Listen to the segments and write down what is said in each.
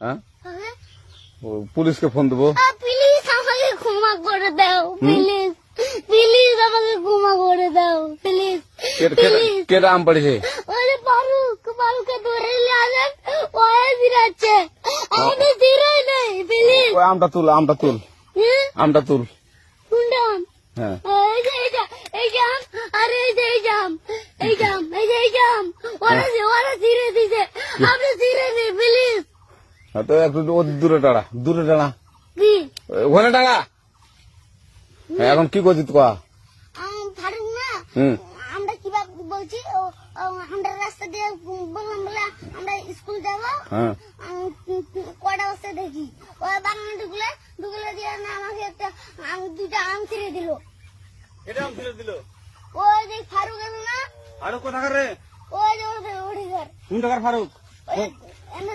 হ্যাঁ? হ্যাঁ? পুলিশকে ফোন দেবো। প্লিজ আমাকে ক্ষমা করে দাও প্লিজ প্লিজ আমাকে ক্ষমা করে দাও প্লিজ কেটা আম পড়েছে ওরে ফারুক ফারুককে ধরে নিয়ে আসেন। ওয়ে ফিরাচ্ছে আমাদের ধীরে নেই প্লিজ ওই আমটা তুল আমটা তুল। আমটা তুল। কোনটা হ্যাঁ। এই যে এই যে এই জাম আরে এই যে এই জাম এই জাম এই যে এই জাম ওরা ওরা ধীরে দিছে ধীরে নেই প্লিজ হ্যাঁ, তো একটু ও দূরে টাড়া দূরে টাড়া ওখানে টাড়া হ্যাঁ, এখন কি করছিস কয়া আম, ফারুক না হুম। আমরা কীভাবে বলছি আমরা রাস্তা দিয়ে বললাম বলে আমরা স্কুল যাব। হ্যাঁ। কয়টা বস্তা দেখি? ওই বাগানে ঢুকলে ঢুকলে দিয়ে না আমাকে একটা আম, দুটা আম ছিঁড়ে দিল। এটা আম ছেড়ে দিল? ওই যে ফারুক আছে না? আরও কোথাকার রে? ওই যে ওঠে ওঠে ঘর। কোন টাকার ফারুক? এনে না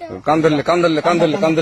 আচ্ছা কান ধরলে কান